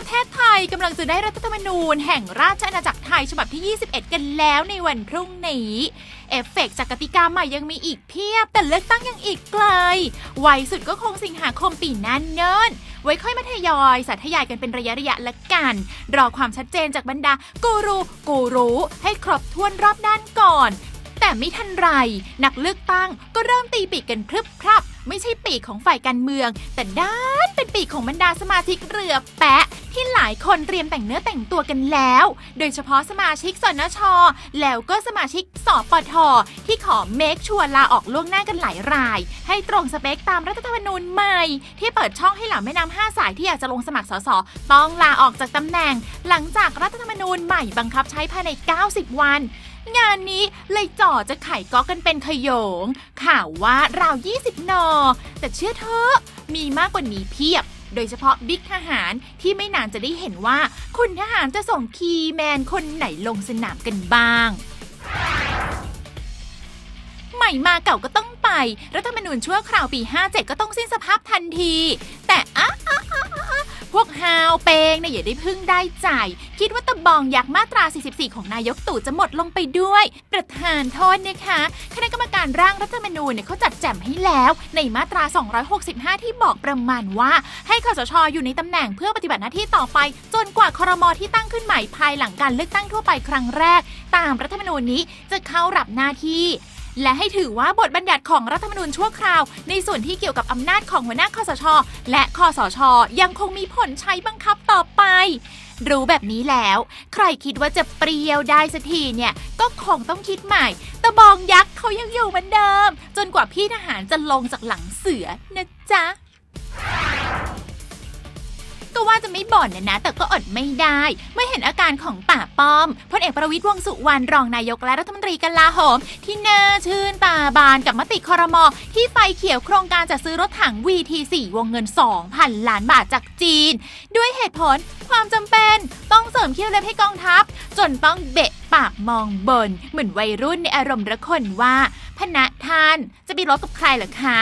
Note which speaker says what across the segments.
Speaker 1: ประเทศไทยกำลังจะได้รัฐธรรมนูญ แห่งราชอาณาจักรไทยฉบับที่ 21 กันแล้วในวันพรุ่งนี้ เอฟเฟกต์จากกติกาใหม่ยังมีอีกเพียบ แต่เลือกตั้งยังอีกไกลไวสุดก็คงสิงหาคมปีหนั้นเนิ่น ไว้ค่อยมาทยอยสาธยายกันเป็นระยะระยะละกัน รอความชัดเจนจากบรรดากูรูกูรู้ให้ครบถ้วนรอบด้านก่อน แต่ไม่ทันไร นักเลือกตั้งก็เริ่มตีปีกกันพรึบพรับ ไม่ใช่ปีกของฝ่ายการเมือง แต่ด้านเป็นปีกของบรรดาสมาชิกเรือแปะ ที่หลายคนเตรียมแต่งเนื้อแต่งตัวกันแล้ว โดยเฉพาะสมาชิกสนช แล้วก็สมาชิกสปท ที่ขอเมคชัวร์ลาออกล่วงหน้ากันหลายราย ให้ตรงสเปคตามรัฐธรรมนูญใหม่ ที่เปิดช่องให้เหล่าแม่น้ำห้าสายที่อยากจะลงสมัครสสต้องลาออกจากตำแหน่ง หลังจากรัฐธรรมนูญใหม่บังคับใช้ภายใน 90 วันงานนี้เลยจ่อจะไขก๊อกกันเป็นขยง ข่าวว่าราว 20 นอ แต่เชื่อเถอะมีมากกว่านี้เพียบ โดยเฉพาะบิ๊กทหารที่ไม่นานจะได้เห็นว่า คุณทหารจะส่งคีย์แมนคนไหนลงสนามกันบ้าง ใหม่มาเก่าก็ต้องไป รัฐธรรมนูญชั่วคราวปี 57 ก็ต้องสิ้นสภาพทันที แต่อะอะอะอะอะ พวกฮาวเปงเนี่ยอย่าได้พึ่งได้ใจ คิดว่าตะบองยักษ์มาตรา 44 ของนายกตู่จะหมดลงไปด้วย ประธานโทษนะคะ คณะกรรมการร่างรัฐธรรมนูญเนี่ยเขาจัดแจมให้แล้ว ในมาตรา 265 ที่บอกประมาณว่า ให้คสชอยู่ในตำแหน่งเพื่อปฏิบัติหน้าที่ต่อไป จนกว่าครมที่ตั้งขึ้นใหม่ภายหลังการเลือกตั้งทั่วไปครั้งแรก ตามรัฐธรรมนูญนี้จะเข้ารับหน้าที่ และให้ถือว่าบทบัญญัติของรัฐธรรมนูญชั่วคราว ในส่วนที่เกี่ยวกับอำนาจของหัวหน้าคอสช และคอสช ยังคงมีผลใช้บังคับต่อไป รู้แบบนี้แล้ว ใครคิดว่าจะเปรี้ยวได้สักทีเนี่ย ก็คงต้องคิดใหม่ ตะบองยักษ์เขายังอยู่เหมือนเดิม จนกว่าพี่ทหารจะลงจากหลังเสือนะจ๊ะ ว่าจะไม่บ่นนะนะ แต่ก็อดไม่ได้ เมื่อเห็นอาการของป่าป้อมพลเอกประวิตยวงสุวรรณรองนายกและรัฐมนตรีกลาโหม ที่เน่าชื่นตาบานกับมติคอรมอที่ไฟเขียวโครงการจัดซื้อรถถัง VT4 วงเงิน 2,000 ล้านบาทจากจีน ด้วยเหตุผลความจำเป็นต้องเสริมเขี้ยวเล็บให้กองทัพ จนต้องเบะปากมองบน เหมือนวัยรุ่นในอารมณ์ระคนว่าพนะท่านจะไปรบกับใครหรอคะ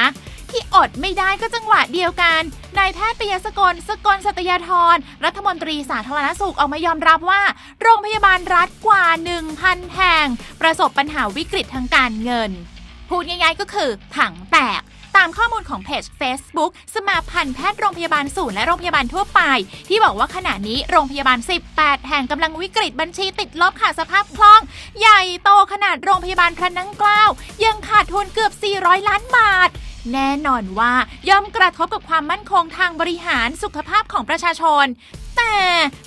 Speaker 1: ที่อดไม่ได้ก็จังหวะเดียวกัน นายแพทย์ปิยสกลสกลสัตยาธร รัฐมนตรีสาธารณสุขออกมายอมรับว่า โรงพยาบาลรัฐกว่า 1,000 แห่ง ประสบปัญหาวิกฤตทางการเงิน พูดง่ายๆก็คือถังแตกตามข้อมูลของเพจ Facebook สมาพันธ์แพทย์โรงพยาบาลศูนย์และโรงพยาบาลทั่วไป ที่บอกว่าขณะนี้โรงพยาบาล 18 แห่งกำลังวิกฤตบัญชีติดลบขาดสภาพคล่อง ใหญ่โตขนาดโรงพยาบาลพระนั่งเกล้ายังขาดทุนเกือบ 400 ล้านบาท แน่นอนว่าย่อมกระทบกับความมั่นคงทางบริหารสุขภาพของประชาชน แต่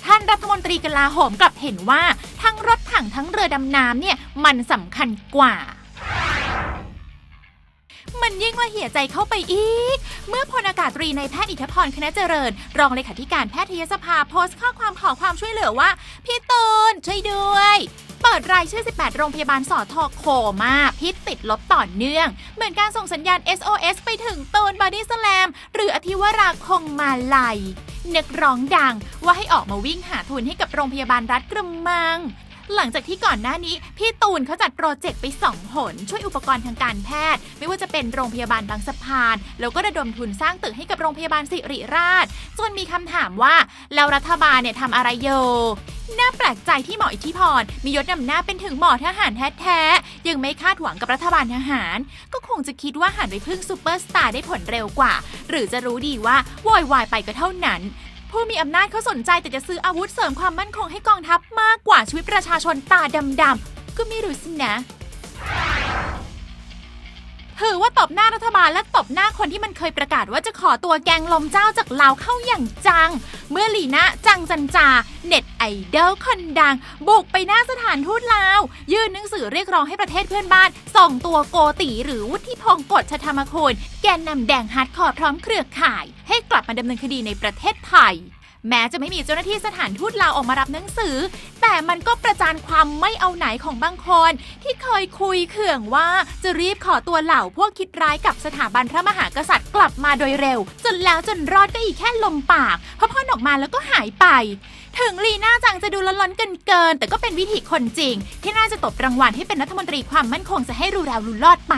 Speaker 1: ท่านรัฐมนตรีกลาโหมกลับเห็นว่าทั้งรถถังทั้งเรือดำน้ำเนี่ยมันสำคัญกว่ามันยิ่งละเหี่ยใจเข้าไปอีก เมื่อพลอากาศตรีในแพทย์อิทธพรคณะเจริญ รองเลขาธิการแพทยสภาโพสต์ข้อความขอความช่วยเหลือว่า พี่ตูนช่วยด้วย ปิดรายชื่อ 18 โรงพยาบาลสอทอโคมาพิษติดลบต่อเนื่อง เหมือนการส่งสัญญาณ SOS ไปถึงตูนบอดี้สแลมหรืออธิวราคงมาลัยนึกร้องดังว่าให้ออกมาวิ่งหาทุนให้กับโรงพยาบาลรัฐกระมัง หลังจากที่ก่อนหน้านี้ พี่ตูนเขาจัดโปรเจกต์ไป2หน ช่วยอุปกรณ์ทางการแพทย์ ไม่ว่าจะเป็นโรงพยาบาลบางสะพาน แล้วก็ระดมทุนสร้างตึกให้กับโรงพยาบาลสิริราช จนมีคำถามว่า แล้วรัฐบาลเนี่ยทำอะไรโย น่าแปลกใจที่หมออิทธิพร มียศนำหน้าเป็นถึงหมอทหารแท้ๆ ยังไม่คาดหวังกับรัฐบาลทหาร ก็คงจะคิดว่าหันไปพึ่งซูเปอร์สตาร์ได้ผลเร็วกว่า หรือจะรู้ดีว่าโวอยวายไปก็เท่านั้น ผู้มีอำนาจเขาสนใจแต่จะซื้ออาวุธเสริมความมั่นคงให้กองทัพมากกว่าชีวิตประชาชนตาดำๆก็ไม่รู้สินะ ถือว่าตบหน้ารัฐบาลและตบหน้าคนที่มันเคยประกาศว่าจะขอตัวแกงลมเจ้าจากลาวเข้าอย่างจัง เมื่อลีนะจังจันจา เน็ตไอดอลคนดัง บุกไปหน้าสถานทูตลาว ยื่นหนังสือเรียกร้องให้ประเทศเพื่อนบ้าน ส่งตัวโกติหรือวุฒิพงศ์กฎชธรรมคุณแกนนำแดงฮาร์ดคอร์พร้อมเครือข่าย ให้กลับมาดำเนินคดีในประเทศไทย แม้จะไม่มีเจ้าหน้าที่สถานทูตลาวออกมารับหนังสือ แต่มันก็ประจานความไม่เอาไหนของบางคน ที่เคยคุยเขื่องว่าจะรีบขอตัวเหล่าพวกคิดร้ายกับสถาบันพระมหากษัตริย์กลับมาโดยเร็ว จนแล้วจนรอดก็อีกแค่ลมปากเพราะพ่นออกมาแล้วก็หายไป ถึงลีน่าจังจะดูล้นๆเกินเกินๆแต่ก็เป็นวิธีคนจริง ที่น่าจะตบรางวัลให้เป็นรัฐมนตรีความมั่นคงจะให้รู้แล้วรู้รอดไป